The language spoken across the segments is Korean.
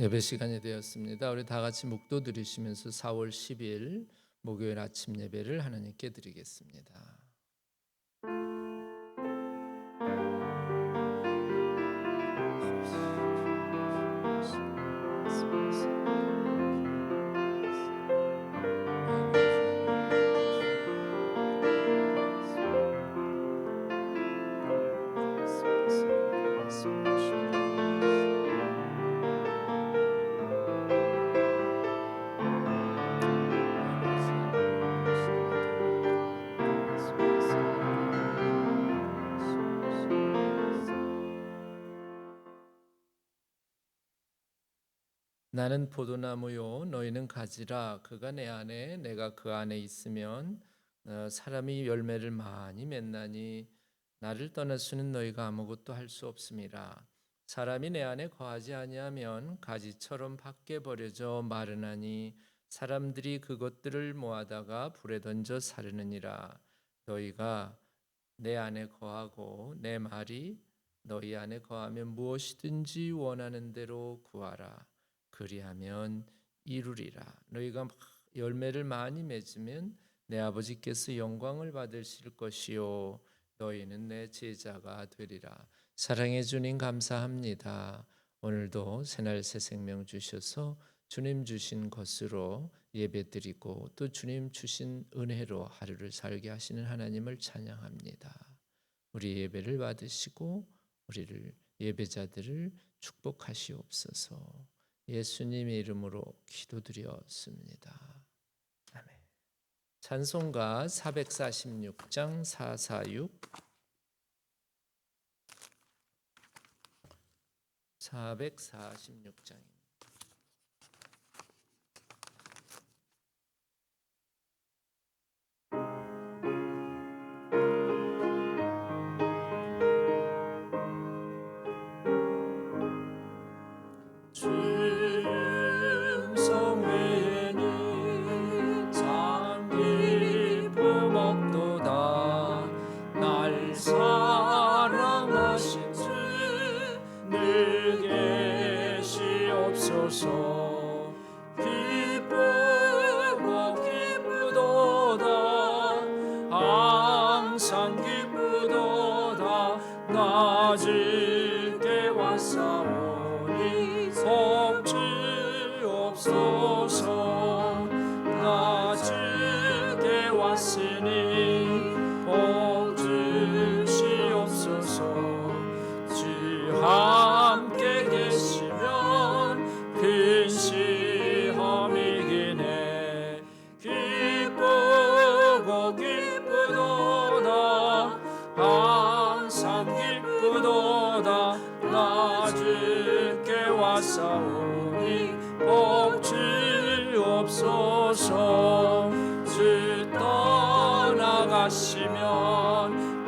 예배 시간이 되었습니다. 우리 다 같이 묵도 드리시면서 4월 10일 목요일 아침 예배를 하나님께 드리겠습니다. 나는 포도나무요 너희는 가지라. 그가 내 안에 내가 그 안에 있으면 어, 사람이 열매를 많이 맺나니 나를 떠나서는 너희가 아무것도 할 수 없음이라 사람이 내 안에 거하지 아니하면 가지처럼 밖에 버려져 마르나니 사람들이 그것들을 모아다가 불에 던져 사르느니라. 너희가 내 안에 거하고 내 말이 너희 안에 거하면 무엇이든지 원하는 대로 구하라 그리하면 이루리라. 너희가 막 열매를 많이 맺으면 내 아버지께서 영광을 받으실 것이요 너희는 내 제자가 되리라. 사랑해 주님 감사합니다. 오늘도 새날 새 생명 주셔서 주님 주신 것으로 예배드리고 또 주님 주신 은혜로 하루를 살게 하시는 하나님을 찬양합니다. 우리 예배를 받으시고 우리를 예배자들을 축복하시옵소서. 예수님의 이름으로 기도드렸습니다. 아멘. 찬송가 446장 446 446장입니다. 계 주옵소서 주 떠나가시면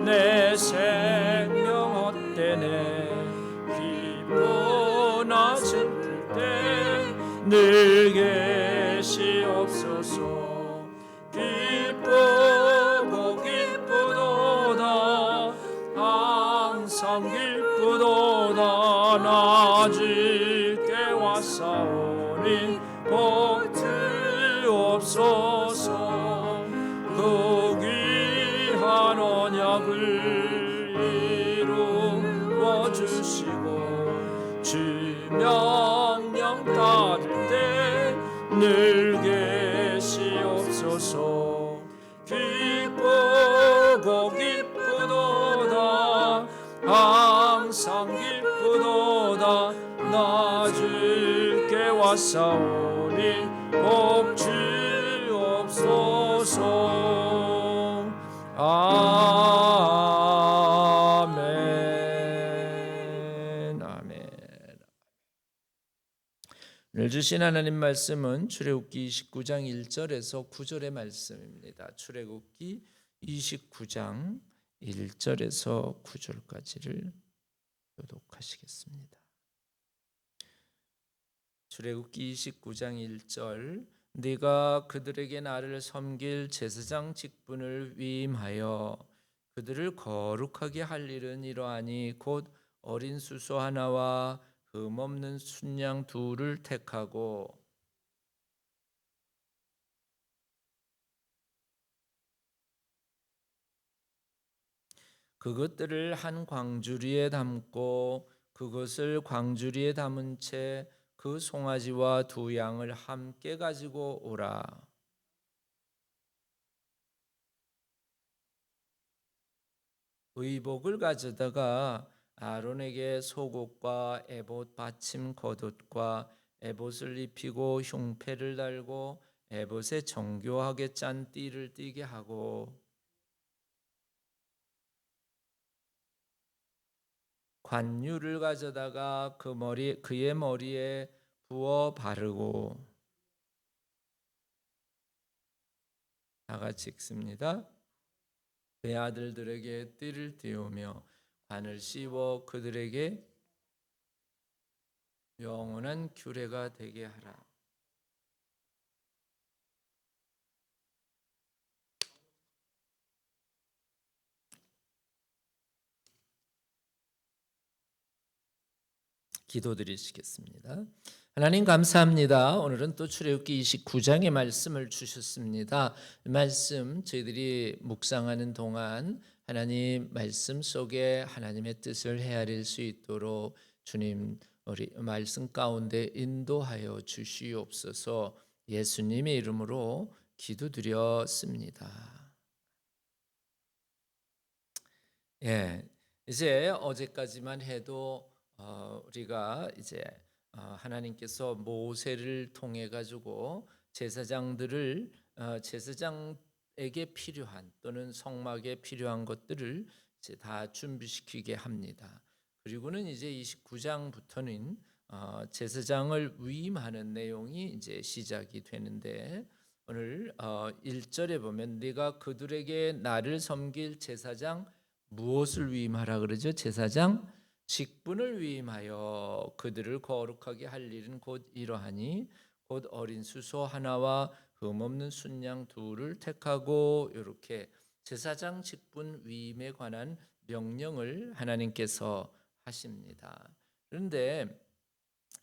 내 생명 헛되네 기뻐나진 때늘 계 낮을게 왔사오니 복주옵소서 아멘 아멘 오늘 주신 하나님 말씀은 출애굽기 29장 1절에서 9절의 말씀입니다. 출애굽기 29장 1절에서 9절까지를 교독하시겠습니다. 출애굽기 29장 1절 네가 그들에게 나를 섬길 제사장 직분을 위임하여 그들을 거룩하게 할 일은 이러하니 곧 어린 수소 하나와 흠 없는 순양 둘을 택하고. 그것들을 한 광주리에 담고 그것을 광주리에 담은 채 그 송아지와 두 양을 함께 가지고 오라. 의복을 가져다가 아론에게 속옷과 에봇 받침 겉옷과 에봇을 입히고 흉패를 달고 에봇에 정교하게 짠 띠를 띠게 하고 관유를 가져다가 그 머리 그의 머리에 부어 바르고 다 같이 읽습니다. 내 아들들에게 띠를 띄우며 관을 씌워 그들에게 영원한 규례가 되게 하라. 기도드리시겠습니다. 하나님 감사합니다. 오늘은 또 출애굽기 29장의 말씀을 주셨습니다. 이 말씀 저희들이 묵상하는 동안 하나님 말씀 속에 하나님의 뜻을 헤아릴 수 있도록 주님 우리 말씀 가운데 인도하여 주시옵소서. 예수님의 이름으로 기도드렸습니다. 예, 이제 어제까지만 해도 어, 우리가 이제 어, 하나님께서 모세를 통해 가지고 제사장들을 어, 제사장에게 필요한 또는 성막에 필요한 것들을 이제 다 준비시키게 합니다. 그리고는 이제 29장부터는 어, 제사장을 위임하는 내용이 이제 시작이 되는데 오늘 어, 1절에 보면 네가 그들에게 나를 섬길 제사장 무엇을 위임하라 그러죠? 제사장 직분을 위임하여 그들을 거룩하게 할 일은 곧 이러하니 곧 어린 수소 하나와 흠없는 순양 둘을 택하고 이렇게 제사장 직분 위임에 관한 명령을 하나님께서 하십니다. 그런데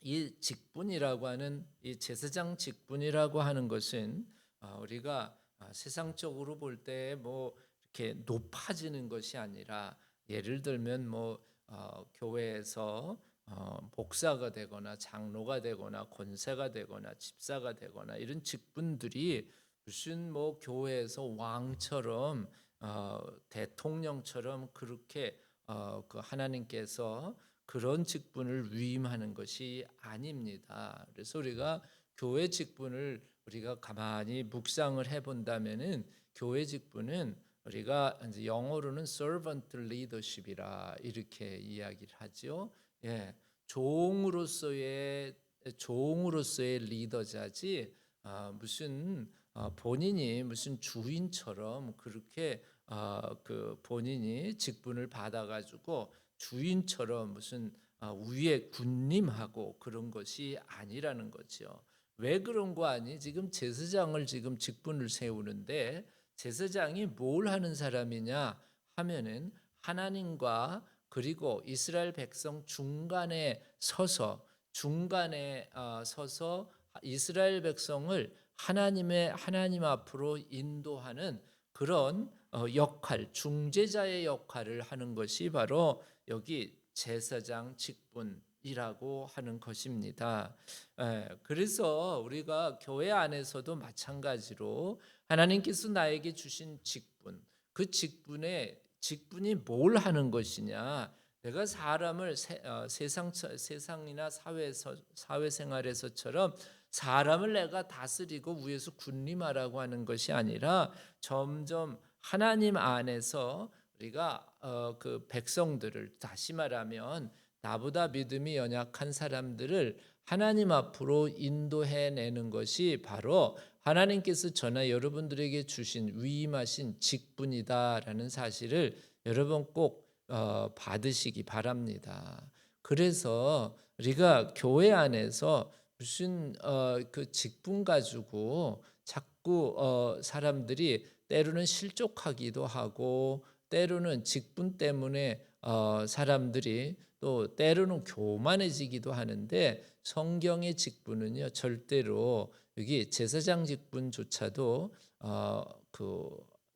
이 직분이라고 하는 이 제사장 직분이라고 하는 것은 어, 우리가 어, 세상적으로 볼 때 뭐 이렇게 높아지는 것이 아니라 예를 들면 뭐 어, 교회에서 어, 목사가 되거나 장로가 되거나 권세가 되거나 집사가 되거나 이런 직분들이 무슨 뭐 교회에서 왕처럼 어, 대통령처럼 그렇게 어, 그 하나님께서 그런 직분을 위임하는 것이 아닙니다. 그래서 우리가 교회 직분을 우리가 가만히 묵상을 해본다면은 교회 직분은 우리가 이제 영어로는 servant leadership이라 이렇게 이야기를 하죠. 예, 종으로서의 종으로서의 리더자지 아, 무슨 아, 본인이 무슨 주인처럼 그렇게 아, 그 본인이 직분을 받아가지고 주인처럼 무슨 아, 위에 군림하고 그런 것이 아니라는 거죠. 왜 그런 거 아니? 지금 제사장을 지금 직분을 세우는데 제사장이 뭘 하는 사람이냐 하면은 하나님과 그리고 이스라엘 백성 중간에 서서 중간에 어, 서서 이스라엘 백성을 하나님의 하나님 앞으로 인도하는 그런 어, 역할 중재자의 역할을 하는 것이 바로 여기 제사장 직분 이라고 하는 것입니다. 예, 그래서 우리가 교회 안에서도 마찬가지로 하나님께서 나에게 주신 직분, 그 직분에 직분이 뭘 하는 것이냐? 내가 사람을 세, 어, 세상 세상이나 사회에서 사회생활에서처럼 사람을 내가 다스리고 위에서 군림하라고 하는 것이 아니라 점점 하나님 안에서 우리가 어, 그 백성들을 다시 말하면 나보다 믿음이 연약한 사람들을 하나님 앞으로 인도해 내는 것이 바로 하나님께서 저나 여러분들에게 주신 위임하신 직분이다라는 사실을 여러분 꼭 어, 받으시기 바랍니다. 그래서 우리가 교회 안에서 무슨 어, 그 직분 가지고 자꾸 어, 사람들이 때로는 실족하기도 하고 때로는 직분 때문에 어, 사람들이 또 때로는 교만해지기도 하는데 성경의 직분은요 절대로 여기 제사장 직분조차도 어, 그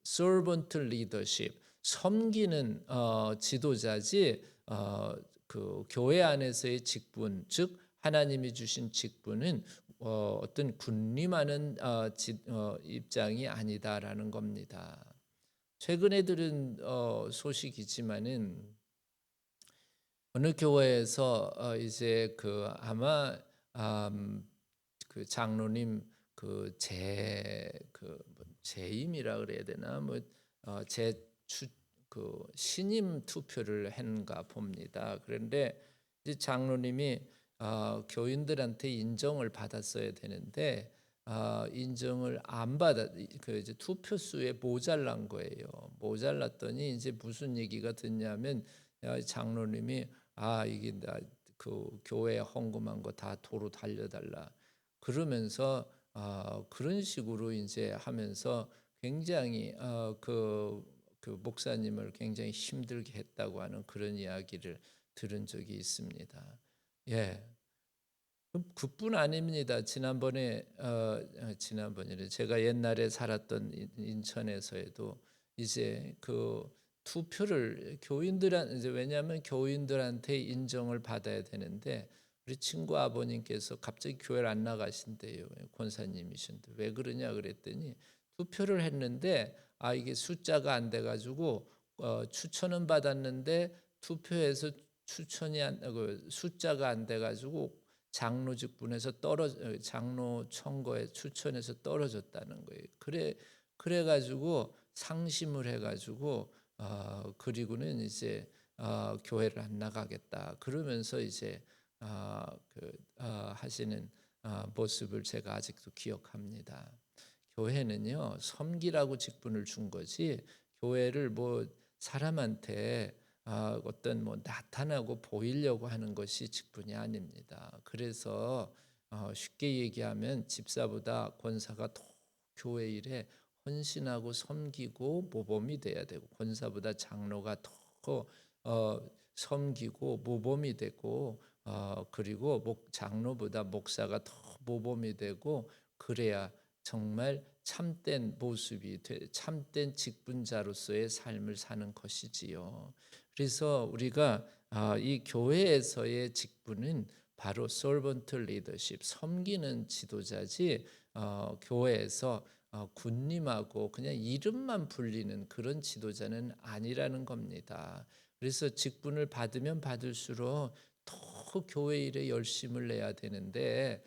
servant leadership 섬기는 어, 지도자지 어, 그 교회 안에서의 직분 즉 하나님이 주신 직분은 어, 어떤 군림하는 어, 지, 어, 입장이 아니다라는 겁니다. 최근에 들은 어, 소식이지만은 어느 교회에서 어, 이제 그 아마 음, 그 장로님 그 제그 뭐 재임이라 그래야 되나 어, 뭐제추그 신임 투표를 했는가 봅니다. 그런데 이제 장로님이 어, 교인들한테 인정을 받았어야 되는데 어, 인정을 안 받아 그 이제 투표 수에 모자란 거예요. 모자랐더니 이제 무슨 얘기가 듣냐면 야, 장로님이 아 이게 나 그 교회 헌금한 거 다 도로 달려달라 그러면서 어, 그런 식으로 이제 하면서 굉장히 어, 그, 그 목사님을 굉장히 힘들게 했다고 하는 그런 이야기를 들은 적이 있습니다. 예. 그- 그뿐 아닙니다. 지난번에 어, 어, 지난번에 제가 옛날에 살았던 인- 인천에서에도 이제 그 투표를 교인들한 이제 왜냐하면 교인들한테 인정을 받아야 되는데 우리 친구 아버님께서 갑자기 교회를 안 나가신대요. 권사님이신데 왜 그러냐 그랬더니 투표를 했는데 아 이게 숫자가 안 돼 가지고 어, 추천은 받았는데 투표에서 추천이 안 그 숫자가 안 돼 가지고 장로 직분에서 떨어 어, 장로 청거에 추천해서 떨어졌다는 거예요. 그래 그래 가지고 상심을 해 가지고 어, 그리고는 이제 어, 교회를 안 나가겠다. 그러면서 이제 어, 그 어, 하시는 어, 모습을 제가 아직도 기억합니다. 교회는요 섬기라고 직분을 준 거지 교회를 뭐 사람한테 아, 어떤 뭐 나타나고 보이려고 하는 것이 직분이 아닙니다. 그래서 어, 쉽게 얘기하면 집사보다 권사가 더 교회 일에 헌신하고 섬기고 모범이 돼야 되고 권사보다 장로가 더 어, 섬기고 모범이 되고 어, 그리고 목 장로보다 목사가 더 모범이 되고 그래야 정말 참된 모습이 돼, 참된 직분자로서의 삶을 사는 것이지요. 그래서 우리가 아, 이 교회에서의 직분은 바로 servant leadership, 섬기는 지도자지 어, 교회에서 어, 군림하고 그냥 이름만 불리는 그런 지도자는 아니라는 겁니다. 그래서 직분을 받으면 받을수록 더 교회 일에 열심을 내야 되는데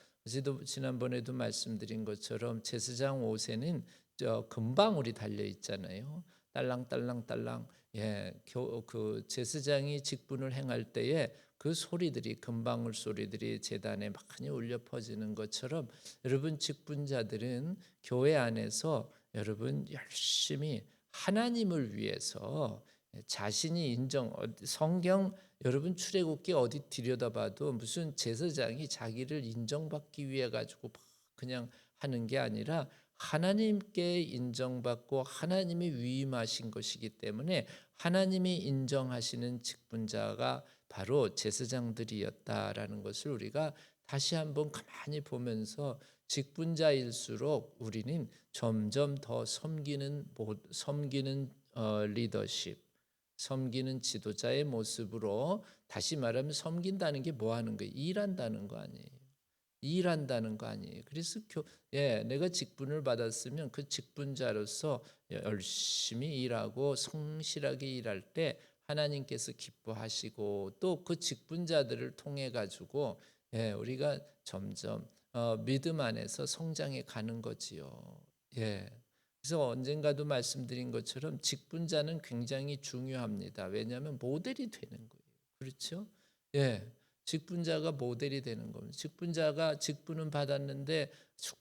지난번에도 말씀드린 것처럼 제사장 옷에는 저 금방울이 달려 있잖아요. 딸랑딸랑딸랑 예, 교, 그 제사장이 직분을 행할 때에 그 소리들이 금방울 소리들이 제단에 많이 울려 퍼지는 것처럼 여러분 직분자들은 교회 안에서 여러분 열심히 하나님을 위해서 자신이 인정 어, 성경 여러분 출애굽기 어디 들여다봐도 무슨 제사장이 자기를 인정받기 위해 가지고 막 그냥 하는 게 아니라 하나님께 인정받고 하나님이 위임하신 것이기 때문에 하나님이 인정하시는 직분자가 바로 제사장들이었다라는 것을 우리가 다시 한번 가만히 보면서 직분자일수록 우리는 점점 더 섬기는 모- 섬기는 어, 리더십, 섬기는 지도자의 모습으로 다시 말하면 섬긴다는 게 뭐 하는 거예요? 일한다는 거 아니에요. 일한다는 거 아니에요. 그래서 교, 예, 내가 직분을 받았으면 그 직분자로서 열심히 일하고 성실하게 일할 때 하나님께서 기뻐하시고 또 그 직분자들을 통해 가지고 예, 우리가 점점 어, 믿음 안에서 성장해 가는 거지요. 예. 그래서 언젠가도 말씀드린 것처럼 직분자는 굉장히 중요합니다. 왜냐하면 모델이 되는 거예요. 그렇죠? 예. 직분자가 모델이 되는 겁니다. 직분자가 직분은 받았는데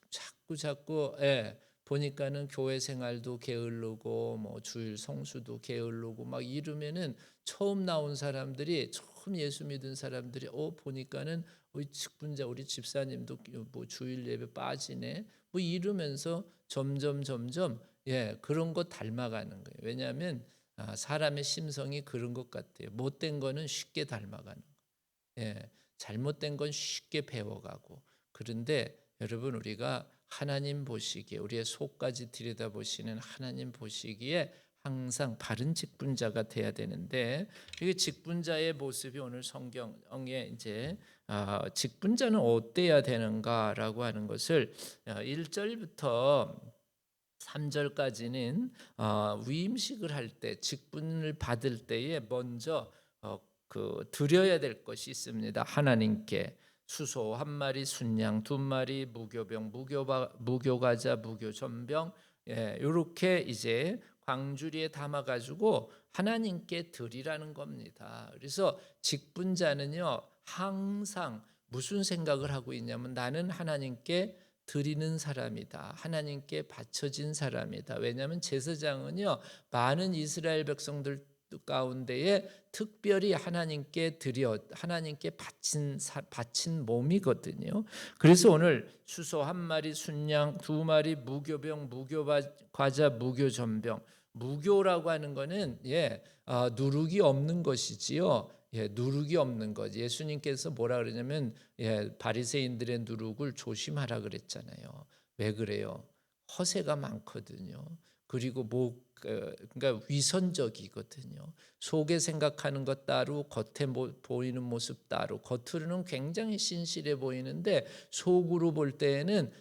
자꾸 자꾸 예, 보니까는 교회 생활도 게을르고 뭐 주일 성수도 게을르고 막 이러면은 처음 나온 사람들이 처음 예수 믿은 사람들이 어 보니까는 우리 직분자 우리 집사님도 뭐 주일 예배 빠지네 뭐 이러면서 점점 점점 예 그런 거 닮아가는 거예요. 왜냐하면 아, 사람의 심성이 그런 것 같아요. 못된 거는 쉽게 닮아가는 거. 예, 잘못된 건 쉽게 배워가고. 그런데 여러분 우리가 하나님 보시기에 우리의 속까지 들여다보시는 하나님 보시기에 항상 바른 직분자가 돼야 되는데 이게 직분자의 모습이 오늘 성경에 이제 아, 직분자는 어때야 되는가라고 하는 것을 어, 1절부터 3절까지는 어, 위임식을 할 때 직분을 받을 때에 먼저 어, 그 드려야 될 것이 있습니다. 하나님께 수소 한 마리, 순양 두 마리, 무교병, 무교바, 무교과자, 무교전병 예, 이렇게 이제 광주리에 담아 가지고 하나님께 드리라는 겁니다. 그래서 직분자는요 항상 무슨 생각을 하고 있냐면 나는 하나님께 드리는 사람이다. 하나님께 바쳐진 사람이다. 왜냐하면 제사장은요 많은 이스라엘 백성들 가운데에 특별히 하나님께 드려 하나님께 바친 사- 바친 몸이거든요. 그래서 오늘 수소 한 마리, 순양 두 마리, 무교병, 무교과자, 무교전병. 무교라고 하는 거는 예 아, 누룩이 없는 것이지요. 예, 누룩이 없는 것. 예수님께서 뭐라 그러냐면 예, 바리새인들의 누룩을 조심하라 그랬잖아요. 왜 그래요? 허세가 많거든요. 그리고 뭐 그, 그러니까 위선적이거든요. 속에 생각하는 것 따로 겉에 모- 보이는 모습 따로 겉으로는 굉장히 신실해 보이는데 속으로 볼 때에는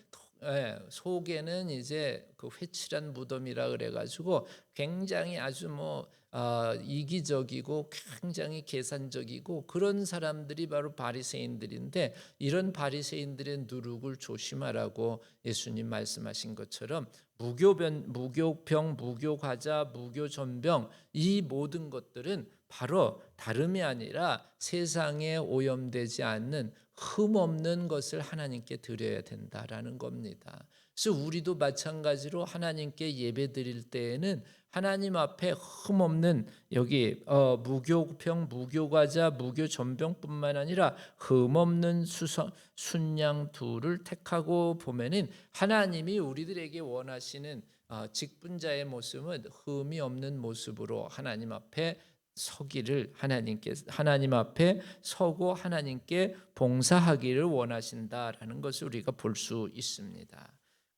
예, 속에는 이제 그 회칠한 무덤이라 그래가지고 굉장히 아주 뭐 아, 이기적이고 굉장히 계산적이고 그런 사람들이 바로 바리새인들인데 이런 바리새인들의 누룩을 조심하라고 예수님 말씀하신 것처럼 무교변, 무교병, 무교과자, 무교전병 이 모든 것들은 바로 다름이 아니라 세상에 오염되지 않는 흠 없는 것을 하나님께 드려야 된다라는 겁니다. 그래서 우리도 마찬가지로 하나님께 예배 드릴 때에는 하나님 앞에 흠 없는 여기 어, 무교병, 무교과자, 무교전병뿐만 아니라 흠 없는 수선, 순양 둘을 택하고 보면은 하나님이 우리들에게 원하시는 어, 직분자의 모습은 흠이 없는 모습으로 하나님 앞에 서기를 하나님께 하나님 앞에 서고 하나님께 봉사하기를 원하신다라는 것을 우리가 볼 수 있습니다.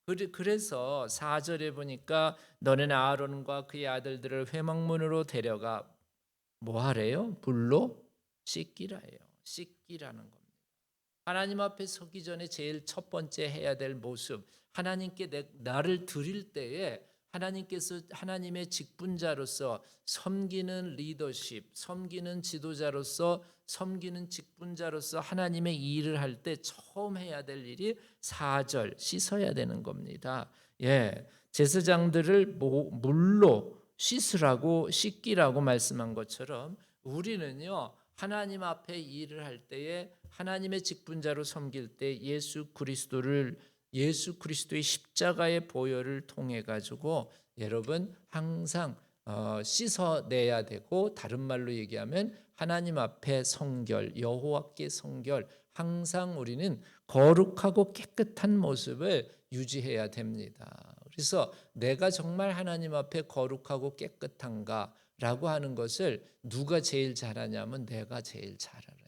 그래- 그래서 4절에 보니까 너는 아론과 그의 아들들을 회막문으로 데려가 뭐 하래요? 불로 씻기라예요. 씻기라는 겁니다. 하나님 앞에 서기 전에 제일 첫 번째 해야 될 모습, 하나님께 내, 나를 드릴 때에 하나님께서 하나님의 직분자로서 섬기는 리더십, 섬기는 지도자로서 섬기는 직분자로서 하나님의 일을 할 때 처음 해야 될 일이 사절 씻어야 되는 겁니다. 예. 제사장들을 모- 물로 씻으라고 씻기라고 말씀한 것처럼 우리는요. 하나님 앞에 일을 할 때에 하나님의 직분자로 섬길 때 예수 그리스도를 예수 그리스도의 십자가의 보혈을 통해 가지고 여러분 항상 어, 씻어내야 되고 다른 말로 얘기하면 하나님 앞에 성결 여호와께 성결 항상 우리는 거룩하고 깨끗한 모습을 유지해야 됩니다. 그래서 내가 정말 하나님 앞에 거룩하고 깨끗한가라고 하는 것을 누가 제일 잘하냐면 내가 제일 잘 알아요.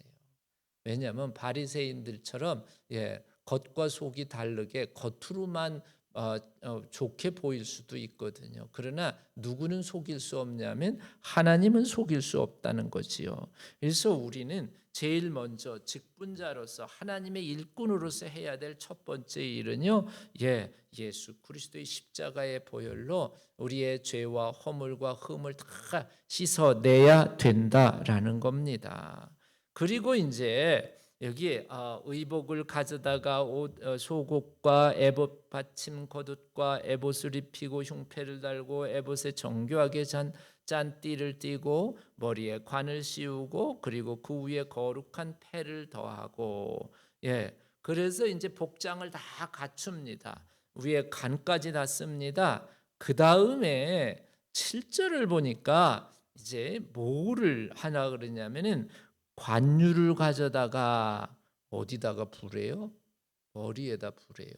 왜냐하면 바리새인들처럼 예, 겉과 속이 다르게 겉으로만 어, 어, 좋게 보일 수도 있거든요. 그러나 누구는 속일 수 없냐면 하나님은 속일 수 없다는 거지요. 그래서 우리는 제일 먼저 직분자로서 하나님의 일꾼으로서 해야 될 첫 번째 일은요. 예, 예수 그리스도의 십자가의 보혈로 우리의 죄와 허물과 흠을 다 씻어내야 된다라는 겁니다. 그리고 이제 여기 어, 의복을 가져다가 옷, 어, 속옷과 에봇 받침 겉옷과 에봇을 입히고 흉패를 달고 에봇에 정교하게 잔, 짠 띠를 띠고 머리에 관을 씌우고 그리고 그 위에 거룩한 패를 더하고. 예 그래서 이제 복장을 다 갖춥니다. 위에 간까지 다 씁니다. 그 다음에 7절을 보니까 이제 뭐를 하나 그러냐면은 관유를 가져다가 어디다가 부래요? 머리에다 부래요.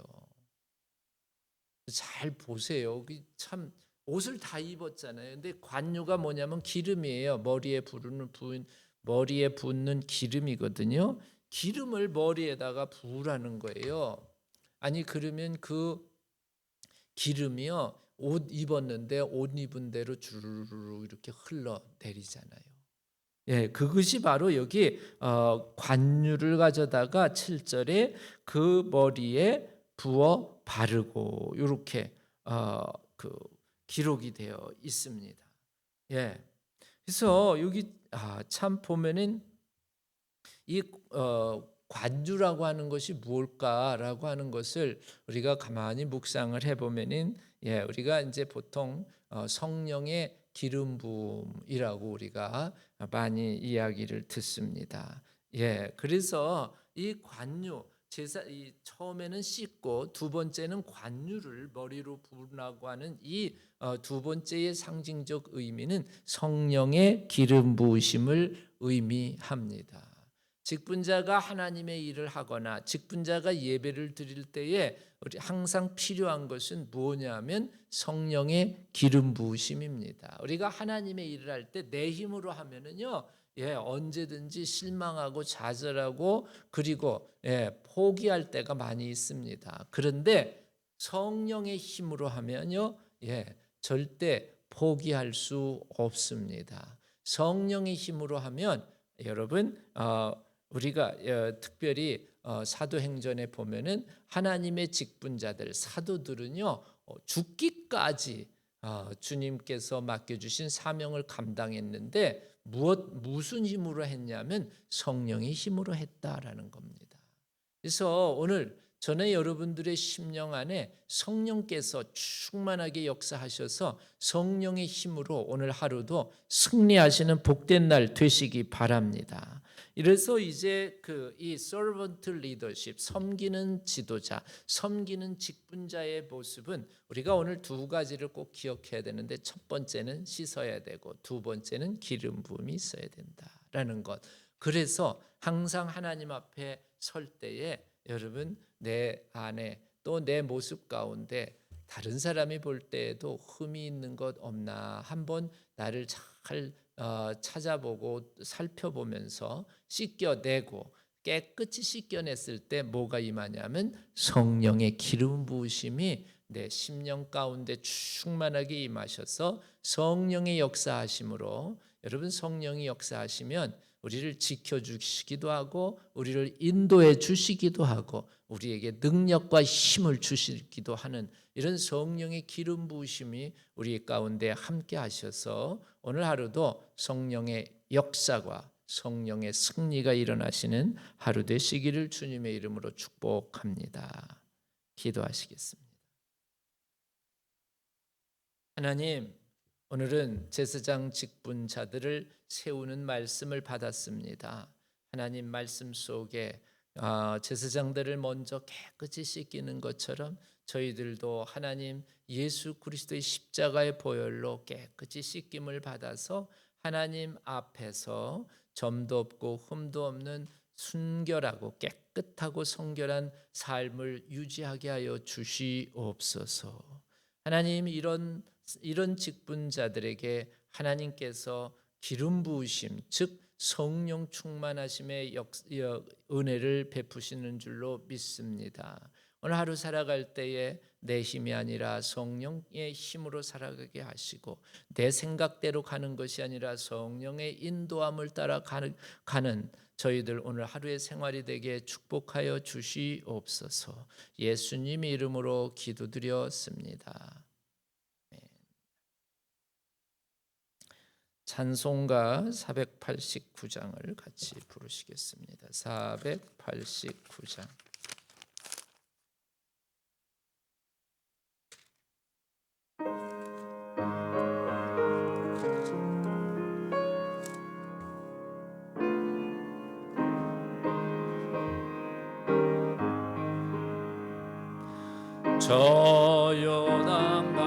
잘 보세요. 그참 옷을 다 입었잖아요. 근데 관유가 뭐냐면 기름이에요. 머리에 부르는 부 머리에 붓는 기름이거든요. 기름을 머리에다가 부으라는 거예요. 아니 그러면 그 기름이요 옷 입었는데 옷 입은 대로 주르르 이렇게 흘러 내리잖아요. 예, 그것이 바로 여기 어, 관유를 가져다가 7절에 그 머리에 부어 바르고 이렇게 어, 그 기록이 되어 있습니다. 예, 그래서 여기 아, 참 보면은 이 어, 관주라고 하는 것이 무엇일까라고 하는 것을 우리가 가만히 묵상을 해보면은 예, 우리가 이제 보통 어, 성령의 기름 부음이라고 우리가 많이 이야기를 듣습니다. 예, 그래서 이 관유 제사 이 처음에는 씻고 두 번째는 관유를 머리로 부으라고 하는 이 어, 두 번째의 상징적 의미는 성령의 기름 부으심을 의미합니다. 직분자가 하나님의 일을 하거나 직분자가 예배를 드릴 때에 우리 항상 필요한 것은 뭐냐면 성령의 기름 부으심입니다. 우리가 하나님의 일을 할 때 내 힘으로 하면은요. 예, 언제든지 실망하고 좌절하고 그리고 예, 포기할 때가 많이 있습니다. 그런데 성령의 힘으로 하면요. 예, 절대 포기할 수 없습니다. 성령의 힘으로 하면 여러분 어, 우리가 어, 특별히 어, 사도행전에 보면은 하나님의 직분자들 사도들은요 어, 죽기까지 어, 주님께서 맡겨주신 사명을 감당했는데 무엇 무슨 힘으로 했냐면 성령의 힘으로 했다라는 겁니다. 그래서 오늘 저는 여러분들의 심령 안에 성령께서 충만하게 역사하셔서 성령의 힘으로 오늘 하루도 승리하시는 복된 날 되시기 바랍니다. 이래서 이제 그이 servant leadership 섬기는 지도자, 섬기는 직분자의 모습은 우리가 오늘 두 가지를 꼭 기억해야 되는데 첫 번째는 씻어야 되고 두 번째는 기름 부음이 있어야 된다라는 것. 그래서 항상 하나님 앞에 설 때에 여러분 내 안에 또 내 모습 가운데 다른 사람이 볼 때에도 흠이 있는 것 없나 한번 나를 잘 어, 찾아보고 살펴보면서 씻겨내고 깨끗이 씻겨냈을 때 뭐가 임하냐면 성령의 기름 부으심이 내 심령 가운데 충만하게 임하셔서 성령의 역사하심으로 여러분 성령이 역사하시면 우리를 지켜주시기도 하고 우리를 인도해 주시기도 하고 우리에게 능력과 힘을 주시기도 하는 이런 성령의 기름 부으심이 우리 가운데 함께 하셔서 오늘 하루도 성령의 역사와 성령의 승리가 일어나시는 하루 되시기를 주님의 이름으로 축복합니다. 기도하시겠습니다. 하나님 오늘은 제사장 직분자들을 세우는 말씀을 받았습니다. 하나님 말씀 속에 아, 제사장들을 먼저 깨끗이 씻기는 것처럼 저희들도 하나님 예수 그리스도의 십자가의 보혈로 깨끗이 씻김을 받아서 하나님 앞에서 점도 없고 흠도 없는 순결하고 깨끗하고 성결한 삶을 유지하게 하여 주시옵소서. 하나님 이런 이런 직분자들에게 하나님께서 기름 부으심 즉 성령 충만하심의 역, 은혜를 베푸시는 줄로 믿습니다. 오늘 하루 살아갈 때에 내 힘이 아니라 성령의 힘으로 살아가게 하시고 내 생각대로 가는 것이 아니라 성령의 인도함을 따라 가는, 저희들 오늘 하루의 생활이 되게 축복하여 주시옵소서. 예수님 이름으로 기도드렸습니다. 찬송가 489장을 같이 부르시겠습니다. 489장. 저 요단강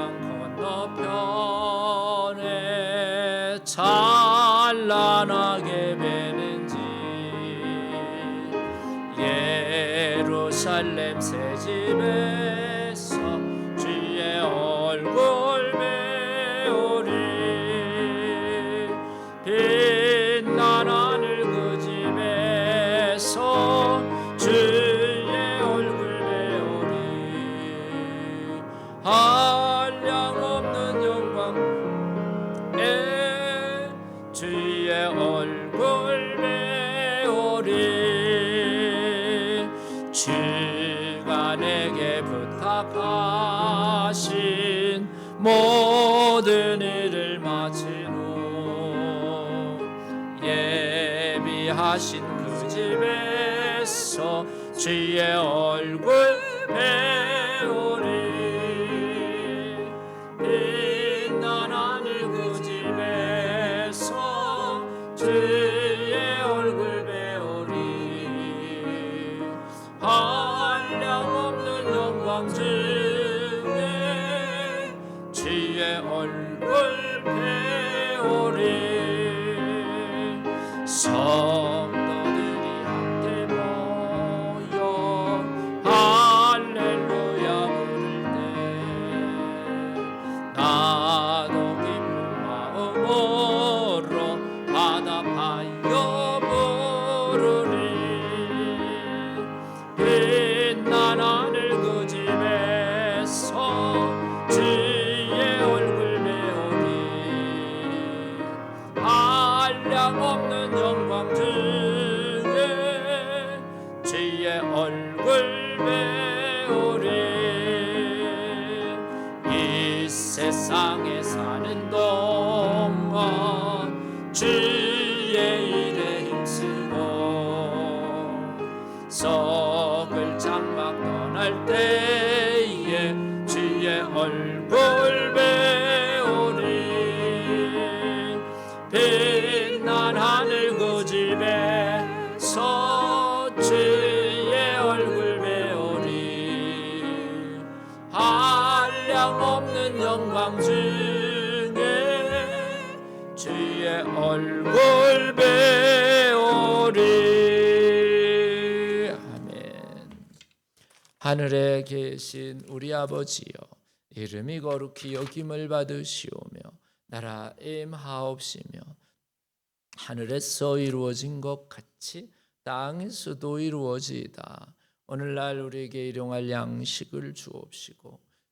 인간에게 부탁하신 모든 일을 마친 후 예비하신 그 집에서 주의 얼굴 뵈 哎有 영광 중에 주의 얼굴 배우리 아멘 하늘에 계신 우리 아버지여 이름이 거룩히 여김을 받으시오며 나라 임하옵시며 하늘에서 이루어진 것 같이 땅에서도 이루어지이다. 오늘날 우리에게 일용할 양식을 주옵시고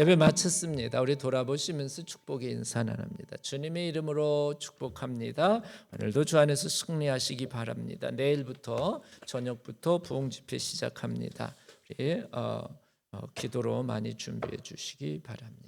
예배 마쳤습니다. 우리 돌아보시면서 축복의 인사 나눕니다. 주님의 이름으로 축복합니다. 오늘도 주 안에서 승리하시기 바랍니다. 내일부터 저녁부터 부흥 집회 시작합니다. 우리 어, 어, 기도로 많이 준비해 주시기 바랍니다.